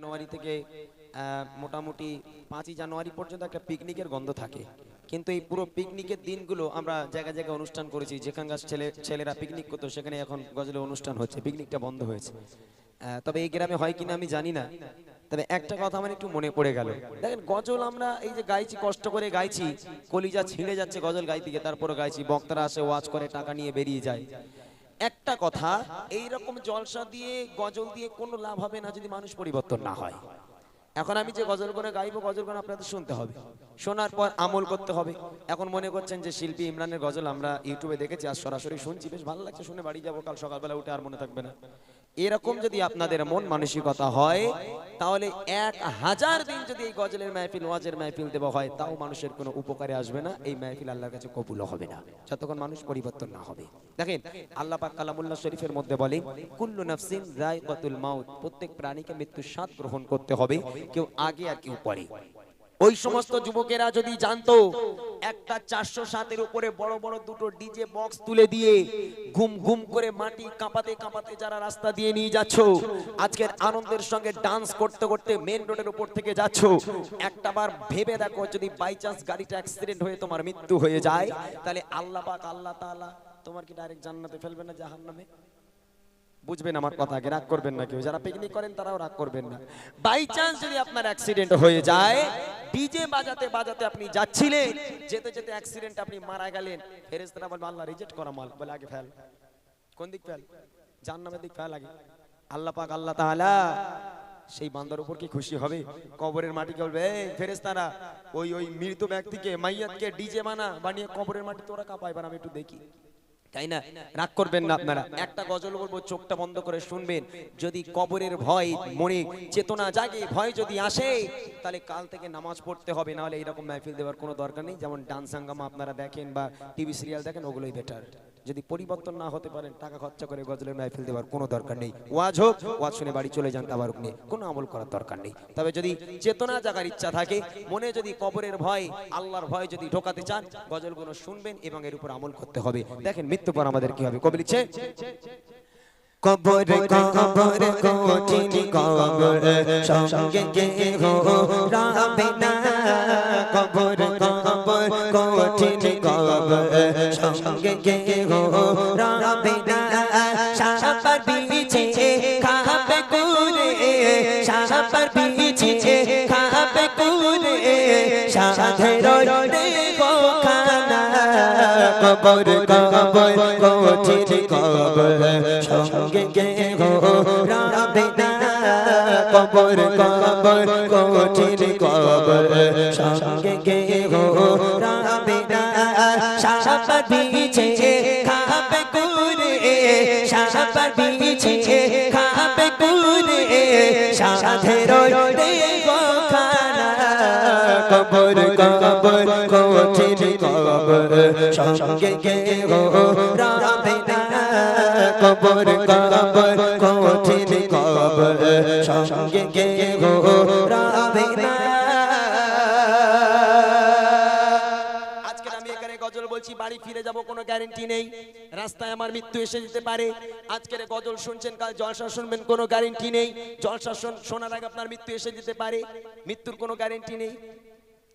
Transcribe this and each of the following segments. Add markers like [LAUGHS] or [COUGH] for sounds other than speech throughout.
জানুয়ারি থেকে মোটামুটি পাঁচই জানুয়ারি পর্যন্ত একটা পিকনিকের গন্ধ থাকে। কিন্তু এই পুরো পিকনিকের দিনগুলো আমরা জায়গায় জায়গায় অনুষ্ঠান করেছি। যেখানকার ছেলে, ছেলেরা পিকনিক করতো, সেখানে এখন গজলে অনুষ্ঠান হচ্ছে পিকনিকটা বন্ধ হয়েছে। তবে এই গ্রামে হয় কিনা আমি জানি না। তবে একটা কথা আমার একটু মনে পড়ে গেল। দেখেন, গজল আমরা এই যে গাইছি, কষ্ট করে গাইছি, কলিজা ছিঁড়ে যাচ্ছে গজল গাইতে গিয়ে তারপরে গাইছি, বক্তারা আসে, ওয়াজ করে, টাকা নিয়ে বেরিয়ে যায়। একটা কথা এই রকম জলসা দিয়ে, গজল দিয়ে কোনো লাভ হবে না যদি মানুষ পরিবর্তন না হয়। এখন আমি যে গজল করে গাইবো, গজল করে আপনাদের শুনতে হবে। শোনার পর আমল করতে হবে। এখন মনে করছেন যে শিল্পী ইমরানের গজল আমরা ইউটিউবে দেখেছি আর সরাসরি শুনছি। বেশ ভালো লাগছে, শুনে বাড়ি যাব, কাল সকালবেলা উঠে আর মনে থাকবে না। এরকম যদি আপনাদের মন মানসিকতা হয়, তাহলে এক হাজার দিন যদি এই গজলের মাহফিল, ওয়াজের মাহফিল দেওয়া হয়, তাও মানুষের কোনো উপকারে আসবে না। এই মাহফিল আল্লাহর কাছে কবুল হবে না। যতক্ষণ মানুষ পরিবর্তন না হবে। দেখেন, আল্লাহ পাক কালামুল্লাহ শরীফের মধ্যে বলে কুল্লু নাফসিন যায়কাতুল মাউত। প্রত্যেক প্রাণীকে মৃত্যুর স্বাদ গ্রহণ করতে হবে। কেউ আগে আর কেউ পরে। ওই সমস্ত যুবকেরা যদি জানতো, একটা চারশো সাতের উপরে বড় বড় দুটো ডিজে বক্স তুলে দিয়ে ঘুম ঘুম করে মাটি কাঁপাতে কাঁপাতে যারা রাস্তা দিয়ে নিয়ে যাচ্ছ, আজকের আনন্দের সঙ্গে ডান্স করতে করতে মেন রোডের উপর থেকে যাচ্ছ, একটা বার ভেবে দেখো যদি বাই চান্স গাড়িটা অ্যাক্সিডেন্ট হয়ে তোমার মৃত্যু হয়ে যায়, তাহলে আল্লাহ পাক আল্লাহ তাআলা তোমার কি ডাইরেক্ট জান্নাতে ফেলবে না জাহান্নামে? বুঝবেন আমার কথা, আগে রাগ করবেন না কেউ। যারা পিকনিক করেন তারাও রাগ করবেন না। বাই চান্স যদি আপনার অ্যাক্সিডেন্ট হয়ে যায় ডিজে বাজাতে বাজাতে আপনি যাচ্ছিলেন, যেতে যেতে অ্যাক্সিডেন্ট আপনি মারা গেলেন, ফেরেশতারা বলবে, আল্লাহ রিজেক্ট করা মাল। বলে, আগে ফেল। কোন দিক ফেল? জান্নামের দিক ফেল আগে। আল্লাহ পাক, আল্লাহ তাআলা সেই বান্দার উপর কি খুশি হবে? কবরের মাটিকে বলবে, এই ফেরেশতারা, ওই ওই মৃত ব্যক্তিকে, মাইয়াতকে, ডিজে বানা, বানিয়ে কবরের মাটি তোরা কাঁপায় এবার আমি একটু দেখি। তাই না? রাগ করবেন না আপনারা। একটা গজল বলব, চোখটা বন্ধ করে শুনবেন। যদি কবরের ভয়, মনে চেতনা জাগে, ভয় যদি আসে, তাহলে কাল থেকে নামাজ পড়তে হবে না হলে এরকম মাহফিল দেওয়ার কোনো দরকার নেই। যেমন ডান্স আপনারা দেখেন বা টিভি সিরিয়াল দেখেন, ওগুলোই বেটার যদি পরিবর্তন না হতে পারেন টাকা খরচা করে গজলের মাহফিল দেওয়ার কোনো দরকার নেই। ওয়াজ হোক ওয়াজ শুনে বাড়ি চলে যান তাবার নিয়ে কোনো আমল করার দরকার নেই। তবে যদি চেতনা জাগার ইচ্ছা থাকে মনে যদি কবরের ভয় আল্লাহর ভয় যদি ঢোকাতে চান গজলগুলো শুনবেন এবং এর উপর আমল করতে হবে। দেখেন মৃত্যু পর আমাদের কি হবে? কবি লিখছে কবর কবর কঠিন কবর সঙ্গে কে হো রাবে না। কবর কবর কঠিন কবর, সঙ্গে কে হো রাবে না। সাপার কবর কবর কবর, সঙ্গে গে গো রাবে কবর কবর কঠিন কবর। সঙ্গে গে? গো? রাবে না সাপার বিছে খাবে কুরে। সাপার বিছে খাবে কুরে। সাধের দেবো খানা কবর কবর কঠিন কবর। সঙ্গে গে? রাবে কবর কবর কবর। সঙ্গে গে গো রাবে না আজকে আমি এখানে গজল বলছি বাড়ি ফিরে যাব কোনো গ্যারেন্টি নেই। রাস্তায় আমার মৃত্যু এসে যেতে পারে। আজকের গজল শুনছেন কাল জলসা শুনবেন কোনো গ্যারেন্টি নেই। জলসা শোনার আগে আপনার মৃত্যু এসে যেতে পারে। মৃত্যুর কোনো গ্যারেন্টি নেই।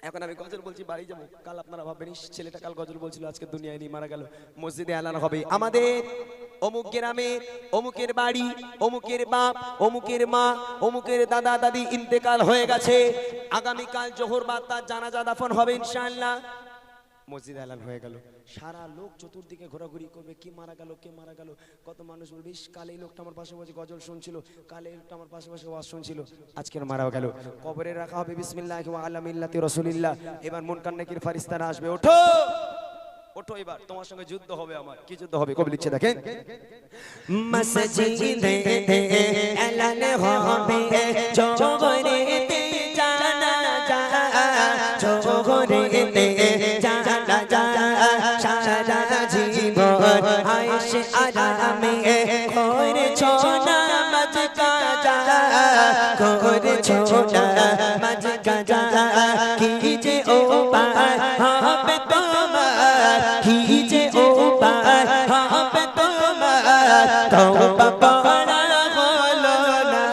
এখন আমি গজল বলছি বাড়ি যাব। কাল আপনারা ভাববেন ছেলেটা কাল গজল বলছিল আজকে দুনিয়ায় নেই মারা গেল। মসজিদে এলান হবে। আমাদের অমুক গ্রামে, অমুকের বাড়ি, অমুকের বাপ, অমুকের মা, অমুকের দাদা, দাদি ইন্তেকাল হয়ে গেছে। আগামীকাল জোহর বাদ তার জানাজা দাফন হবে ইনশাআল্লাহ। মসজিদ এলান হয়ে গেল। সারা লোক চতুর্দিকে ঘোরাঘুরি করবে, কি মারা গেল, কে মারা গেল। কত মানুষ বলবে, ইস, কালে লোকটা আমার পাশে বসে গজল শুনছিল, কালে লোকটা আমার পাশে বসে ওয়াজ শুনছিল। আজকের মারাও গেল। কবরে রাখা হবে, বিসমিল্লাহ ওয়া আলা মিল্লাতি রাসূলিল্লাহ। এবার মুনকার নাকির ফারিস্তারা আসবে, ওঠো! ওঠো এবার, তোমার সঙ্গে যুদ্ধ হবে আমার। কি যুদ্ধ হবে? কবি লিখছে, দেখেন। মসজিদে এলান হবে জোহরেতে জানাজা জোহরেতে জানাজা সারা জীবন আয়েশ আরামে করেছ নামাজ কাজা। করেছ নামাজ কাজা। তওবা পড়া হলো না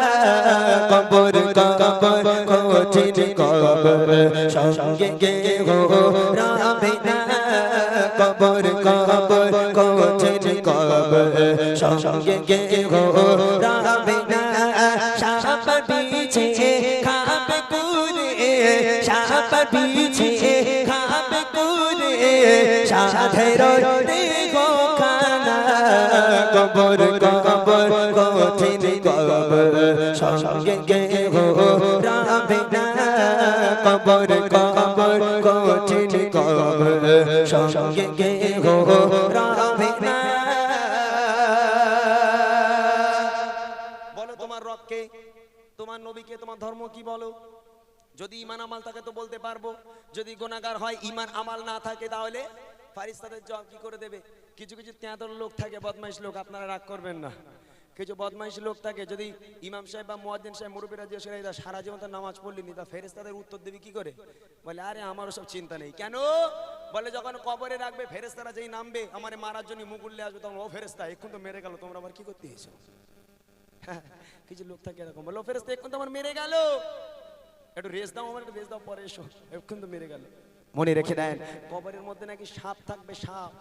কবর কবর কঠিন কবর। সঙ্গে গে গো রাবে না। কবর কবর কঠিন কবর। সঙ্গে গে গো রাবে না। সাপ বিছে খাবে কুরে সাপ বিছে খাবে কুরে। সাধের দেহ খানা কবর কবর, কঠিন কবর। সঙ্গে গে না। কবর কবর, কঠিন কবর। সঙ্গে গে না। বলো তোমার রবকে, তোমার নবীকে, তোমার ধর্ম কি বলো? যদি ইমান আমাল থাকে তো বলতে পারব। যদি গোনাগার হয় ইমান আমাল না থাকে তাহলে ফারিস্তাদের জবাব কি করে দেবে? কিছু কিছু তেঁতর লোক থাকে, বদমাইশ লোক, আপনারা রাগ করবেন না। কিছু বদমাইশ লোক থাকে, যদি ইমাম সাহেব বা মুয়াজ্জিন সাহেব, মুরব্বীরা জিজ্ঞেস করে "এরা সারা জীবন তার নামাজ পড়লিনি তা ফেরেস্তাদের উত্তর দেবে কি করে? বলে, আরে, আমারও সব চিন্তা নেই। কেন? বলে, যখন কবরে রাখবে ফেরেস্তারা যেই নামবে, আমার মারার জন্য মুকুল্লে আসবে, তখন ও ফেরেস্তা এখন তো মেরে গেল, তোমরা আবার কি করতে এসো? [LAUGHS] কিছু লোক থাকে এরকম, বলো ফেরেস্তা এখন তো আমার মেরে গেল। একটু রেস দাও, আমার একটু রেস দাও, পরে এসো এখন তো মেরে গেল। মনে রেখে দেন। কবরের মধ্যে নাকি সাপ থাকবে, সাপ।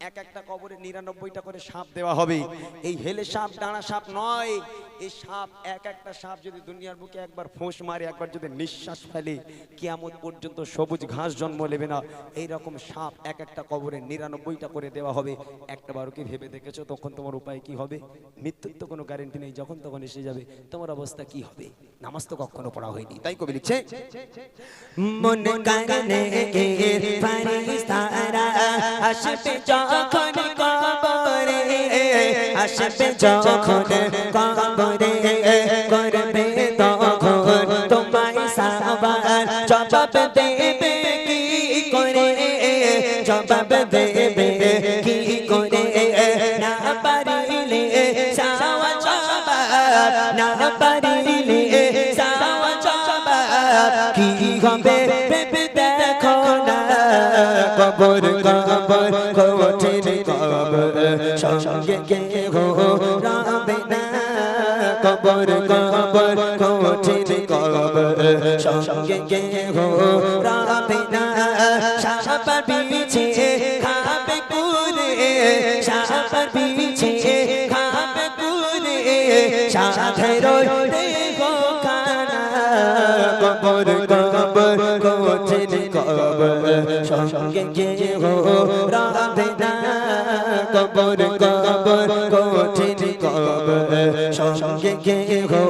এক একটা কবরে নিরানব্বইটা করে সাপ দেওয়া হবে। এই হেলে সাপ, ডানা সাপ নয়। এই সাপ, এক একটা সাপ যদি দুনিয়ার বুকে একবার ফোঁস মারে, একবার যদি নিঃশ্বাস ফেলে, কিয়ামত পর্যন্ত সবুজ ঘাস জন্ম নেবে না। এই রকম সাপ এক একটা কবরে নিরানব্বইটা করে দেওয়া হবে। একটা বারো কি ভেবে দেখেছ তখন তোমার উপায় কি হবে? মৃত্যুর তো কোনো গ্যারেন্টি নেই। যখন তখন এসে যাবে। তোমার অবস্থা কি হবে? নামাজ তো কখনো পড়া হয়নি তাই কবি লিখছে মন কানে আসবে যখন কবরে হবে ভেবে দেখো না। কবর কবর, কঠিন কবর। সঙ্গে গো রাবে না। কবর কবর, কঠিন কবর। সঙ্গে গো রাবে না। সাপ বিছে খাবে কুরে। সাপ বিছে খাবে কুরে। দেহ খানা কবর কবর কঠিন কবর সঙ্গে গে গো রাবে না কবর কবর কঠিন কবর সঙ্গে গে গো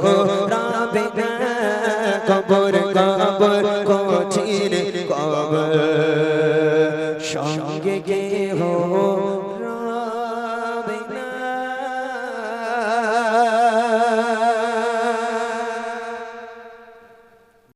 রাবে না কবর কবর কঠিন কবর